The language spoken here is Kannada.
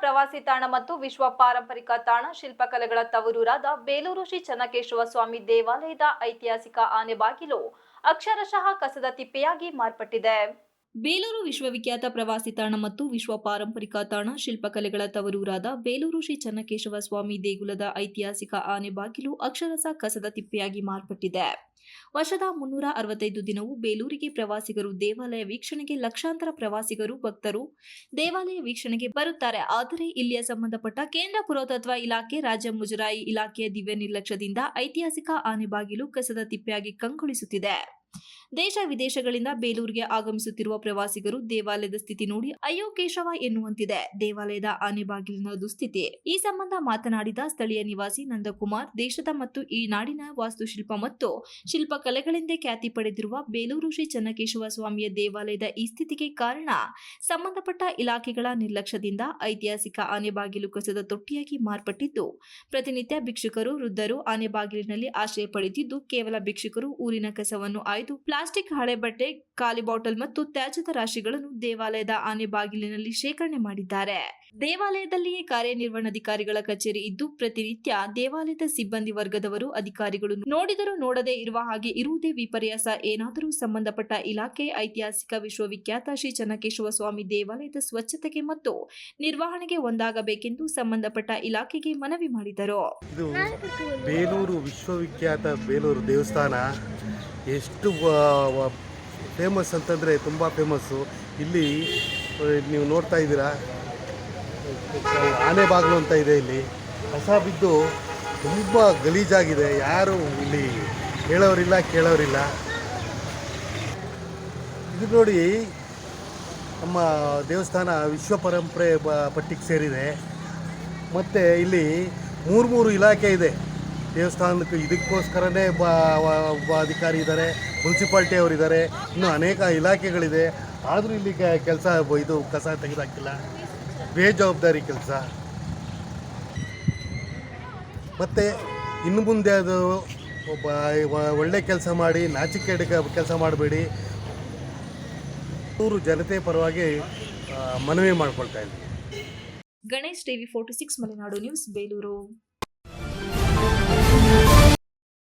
ಪ್ರವಾಸಿ ತಾಣ ಮತ್ತು ವಿಶ್ವ ಪಾರಂಪರಿಕ ತಾಣ ಶಿಲ್ಪಕಲೆಗಳ ತವರೂರಾದ ಬೇಲೂರು ಶ್ರೀ ಚನ್ನಕೇಶವ ಸ್ವಾಮಿ ದೇವಾಲಯದ ಐತಿಹಾಸಿಕ ಆನೆಬಾಗಿಲು ಅಕ್ಷರಶಃ ಕಸದ ತಿಪ್ಪೆಯಾಗಿ ಮಾರ್ಪಟ್ಟಿದೆ. ಬೇಲೂರು ವಿಶ್ವವಿಖ್ಯಾತ ಪ್ರವಾಸಿ ತಾಣ ಮತ್ತು ವಿಶ್ವ ಪಾರಂಪರಿಕ ತಾಣ ಶಿಲ್ಪಕಲೆಗಳ ತವರೂರಾದ ಬೇಲೂರು ಶ್ರೀ ಚನ್ನಕೇಶವ ಸ್ವಾಮಿ ದೇಗುಲದ ಐತಿಹಾಸಿಕ ಆನೆ ಬಾಗಿಲು ಅಕ್ಷರಶಃ ಕಸದ ತಿಪ್ಪೆಯಾಗಿ ಮಾರ್ಪಟ್ಟಿದೆ. ವರ್ಷದ ಮುನ್ನೂರ ಅರವತ್ತೈದು ದಿನವೂ ಬೇಲೂರಿಗೆ ಪ್ರವಾಸಿಗರು, ದೇವಾಲಯ ವೀಕ್ಷಣೆಗೆ ಲಕ್ಷಾಂತರ ಪ್ರವಾಸಿಗರು, ಭಕ್ತರು ದೇವಾಲಯ ವೀಕ್ಷಣೆಗೆ ಬರುತ್ತಾರೆ. ಆದರೆ, ಇಲ್ಲಿಯ ಸಂಬಂಧಪಟ್ಟ ಕೇಂದ್ರ ಪುರಾತತ್ವ ಇಲಾಖೆ, ರಾಜ್ಯ ಮುಜರಾಯಿ ಇಲಾಖೆಯ ದಿವ್ಯ ನಿರ್ಲಕ್ಷ್ಯದಿಂದ ಐತಿಹಾಸಿಕ ಆನೆಬಾಗಿಲು ಕಸದ ತಿಪ್ಪೆಯಾಗಿ ಕಂಗೊಳಿಸುತ್ತಿದೆ. ದೇಶ ವಿದೇಶಗಳಿಂದ ಬೇಲೂರಿಗೆ ಆಗಮಿಸುತ್ತಿರುವ ಪ್ರವಾಸಿಗರು ದೇವಾಲಯದ ಸ್ಥಿತಿ ನೋಡಿ, ಅಯ್ಯೋ ಕೇಶವ ಎನ್ನುವಂತಿದೆ. ದೇವಾಲಯದ ಆನೆಬಾಗಿಲಿನ ದುಸ್ಥಿತಿ. ಈ ಸಂಬಂಧ ಮಾತನಾಡಿದ ಸ್ಥಳೀಯ ನಿವಾಸಿ ನಂದಕುಮಾರ್, ದೇಶದ ಮತ್ತು ಈ ನಾಡಿನ ವಾಸ್ತುಶಿಲ್ಪ ಮತ್ತು ಶಿಲ್ಪಕಲೆಗಳೆಂದೇ ಖ್ಯಾತಿ ಪಡೆದಿರುವ ಬೇಲೂರು ಶ್ರೀ ಚನ್ನಕೇಶವ ಸ್ವಾಮಿಯ ದೇವಾಲಯದ ಈ ಸ್ಥಿತಿಗೆ ಕಾರಣ, ಸಂಬಂಧಪಟ್ಟ ಇಲಾಖೆಗಳ ನಿರ್ಲಕ್ಷ್ಯದಿಂದ ಐತಿಹಾಸಿಕ ಆನೆಬಾಗಿಲು ಕಸದ ತೊಟ್ಟಿಯಾಗಿ ಮಾರ್ಪಟ್ಟಿದ್ದು, ಪ್ರತಿನಿತ್ಯ ಭಿಕ್ಷುಕರು, ವೃದ್ಧರು ಆನೆಬಾಗಿಲಿನಲ್ಲಿ ಆಶ್ರಯ ಪಡೆದಿದ್ದು ಕೇವಲ ಭಿಕ್ಷುಕರು ಊರಿನ ಕಸವನ್ನು ಆಯ್ದು ಪ್ಲಾಸ್ಟಿಕ್ ಹಳೆ ಬಟ್ಟೆ, ಖಾಲಿ ಬಾಟಲ್ ಮತ್ತು ತ್ಯಾಜ್ಯದ ರಾಶಿಗಳನ್ನು ದೇವಾಲಯದ ಆನೆ ಬಾಗಿಲಿನಲ್ಲಿ ಶೇಖರಣೆ ಮಾಡಿದ್ದಾರೆ. ದೇವಾಲಯದಲ್ಲಿಯೇ ಕಾರ್ಯನಿರ್ವಹಣಾಧಿಕಾರಿಗಳ ಕಚೇರಿ ಇದ್ದು, ಪ್ರತಿನಿತ್ಯ ದೇವಾಲಯದ ಸಿಬ್ಬಂದಿ ವರ್ಗದವರು ಅಧಿಕಾರಿಗಳು ನೋಡಿದರೂ ನೋಡದೇ ಇರುವ ಹಾಗೆ ಇರುವುದೇ ವಿಪರ್ಯಾಸ. ಏನಾದರೂ ಸಂಬಂಧಪಟ್ಟ ಇಲಾಖೆ, ಐತಿಹಾಸಿಕ ವಿಶ್ವವಿಖ್ಯಾತ ಶ್ರೀ ಚನ್ನಕೇಶವ ಸ್ವಾಮಿ ದೇವಾಲಯದ ಸ್ವಚ್ಛತೆಗೆ ಮತ್ತು ನಿರ್ವಹಣೆಗೆ ಒಂದಾಗಬೇಕೆಂದು ಸಂಬಂಧಪಟ್ಟ ಇಲಾಖೆಗೆ ಮನವಿ ಮಾಡಿದರು. ಬೇಲೂರು ವಿಶ್ವವಿಖ್ಯಾತ ಬೇಲೂರು ದೇವಸ್ಥಾನ. ಎಷ್ಟು ಫೇಮಸ್ ಅಂತಂದರೆ ತುಂಬ ಫೇಮಸ್ಸು ಇಲ್ಲಿ ನೀವು ನೋಡ್ತಾ ಇದ್ದೀರಾ, ಆನೆ ಬಾಗಿಲು ಅಂತ ಇದೆ ಇಲ್ಲಿ. ಕಸ ಬಿದ್ದು ತುಂಬ ಗಲೀಜಾಗಿದೆ. ಯಾರು ಇಲ್ಲಿ ಹೇಳೋರಿಲ್ಲ ಕೇಳೋರಿಲ್ಲ. ಇದು ನೋಡಿ ನಮ್ಮ ದೇವಸ್ಥಾನ ವಿಶ್ವ ಪರಂಪರೆ ಪಟ್ಟಿಗೆ ಸೇರಿದೆ. ಮತ್ತು ಇಲ್ಲಿ ಮೂರು ಮೂರು ಇಲಾಖೆ ಇದೆ. ದೇವಸ್ಥಾನಕ್ಕೆ ಇದಕ್ಕೋಸ್ಕರನೇ ಒಬ್ಬ ಅಧಿಕಾರಿ ಇದ್ದಾರೆ, ಮುನ್ಸಿಪಾಲ್ಟಿ ಅವರಿದ್ದಾರೆ ಇನ್ನೂ ಅನೇಕ ಇಲಾಖೆಗಳಿದೆ. ಆದರೂ ಇಲ್ಲಿ ಕೆಲಸ ಇದು ಕಸ ತೆಗೆದಾಕಿಲ್ಲ. ಬೇಜವಾಬ್ದಾರಿ ಕೆಲಸ. ಮತ್ತು ಇನ್ನು ಮುಂದೆ ಅದು ಒಳ್ಳೆ ಕೆಲಸ ಮಾಡಿ ನಾಚಿಕೆಡೆ ಕೆಲಸ ಮಾಡಬೇಡಿ. ಊರು ಜನತೆ ಪರವಾಗಿ ಮನವಿ ಮಾಡ್ಕೊಳ್ತಾ ಇದ್ದೀನಿ. Ganesh TV forty six Malenadu news, Belur.